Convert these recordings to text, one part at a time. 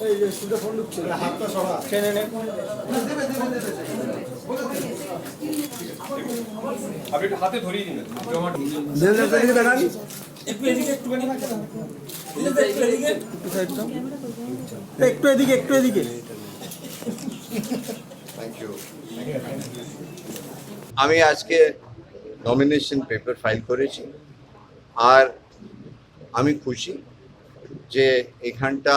হাতটা সরা। আপনি একটু হাতে ধরিয়ে দিন। জমাট একটু এদিকে একটুখানি একটু এদিকে একটু আমি আজকে নমিনেশন পেপার ফাইল করেছি। আর আমি খুশি যে এখানটা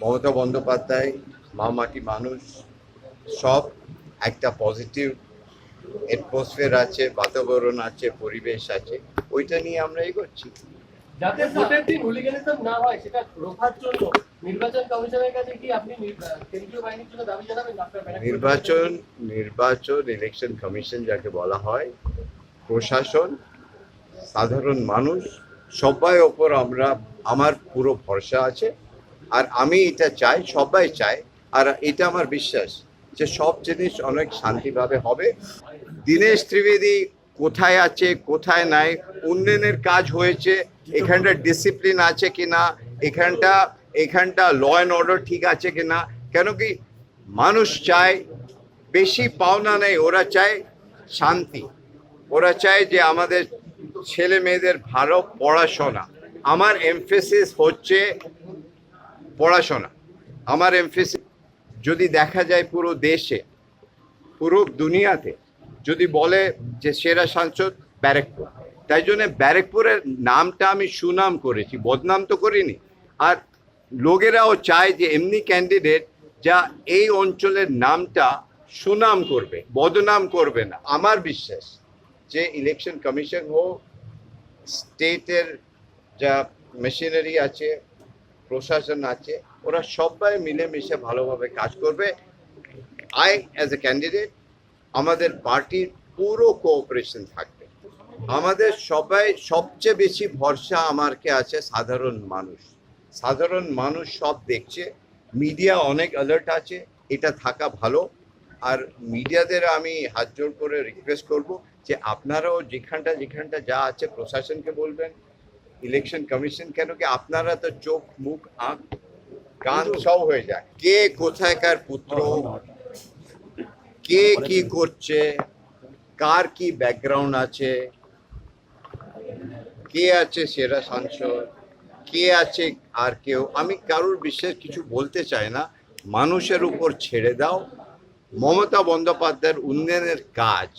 মমতা বন্দ্যোপাধ্যায় মা মাটি মানুষ সব একটা পজিটিভ অ্যাটমসফিয়ার আছে বাতাবরণ আছে পরিবেশ আছে ওইটা নিয়ে আমরা এগোচ্ছি যাতে ভোটের দিন হুলিগানিজম না হয় সেটা রোখার জন্য নির্বাচন কমিশনের কাছে কি আপনি কেন্দ্রীয় বাহিনীর জন্য দাবি জানাবেন? নির্বাচন নির্বাচন ইলেকশন কমিশন যাকে বলা হয় প্রশাসন সাধারণ মানুষ সবাই ওপর আমরা আমার পুরো ভরসা আছে আর আমি এটা চাই, সবাই চায়, আর এটা আমার বিশ্বাস যে সব জিনিস অনেক শান্তিভাবে হবে। দীনেশ ত্রিবেদী কোথায় আছে, কোথায় নাই, উন্নয়নের কাজ হয়েছে, এখানটা ডিসিপ্লিন আছে কি না এখানটা এখানটা ল অ্যান্ড অর্ডার ঠিক আছে কিনা, কেন কি মানুষ চায়, বেশি পাওনা নেই, ওরা চায় শান্তি। ওরা চায় যে আমাদের ছেলে মেয়েদের ভালো পড়াশোনা। আমার এমফেসিস হচ্ছে পড়াশোনা। আমার এমফেসিস যদি দেখা যায় পুরো দেশে, পুরো দুনিয়াতে, যদি বলে যে সেরা সাংসদ ব্যারেকপুর। তাই জন্য ব্যারেকপুরের নামটা আমি সুনাম করেছি, বদনাম তো করিনি। আর লোকেরাও চায় যে এমনি ক্যান্ডিডেট যা এই অঞ্চলের নামটা সুনাম করবে, বদনাম করবে না। আমার বিশ্বাস যে ইলেকশন কমিশন হোক স্টেটের যা মেশিনারি আছে প্রশাসন আছে, ওরা সবাই মিলেমিশে ভালোভাবে কাজ করবে। আই অ্যাজ এ ক্যান্ডিডেট আমাদের পার্টির পুরো কোঅপারেশন থাকবে। আমাদের সবাই, সবচেয়ে বেশি ভরসা আমারকে আছে সাধারণ মানুষ। সাধারণ মানুষ সব দেখছে মিডিয়া অনেক অ্যালার্ট আছে, এটা থাকা ভালো। আর মিডিয়াদের আমি হাত জোর করে রিকোয়েস্ট করব যে আপনারাও যেখানটা যেখানটা যা আছে প্রশাসনকে বলবেন ইলেকশন কমিশন কেন কি আপনারা তো চোখ মুখ আঁক কান সব হয়ে যায়। কে কোথায়কার পুত্র কে কি করছে কার কি ব্যাকগ্রাউন্ড আছে কে আছে সেরা সাংসদ কে আছে আর কেউ আমি কারোর বিশেষ কিছু বলতে চাই না। মানুষের উপর ছেড়ে দাও। মমতা বন্দ্যোপাধ্যায়ের উন্নয়নের কাজ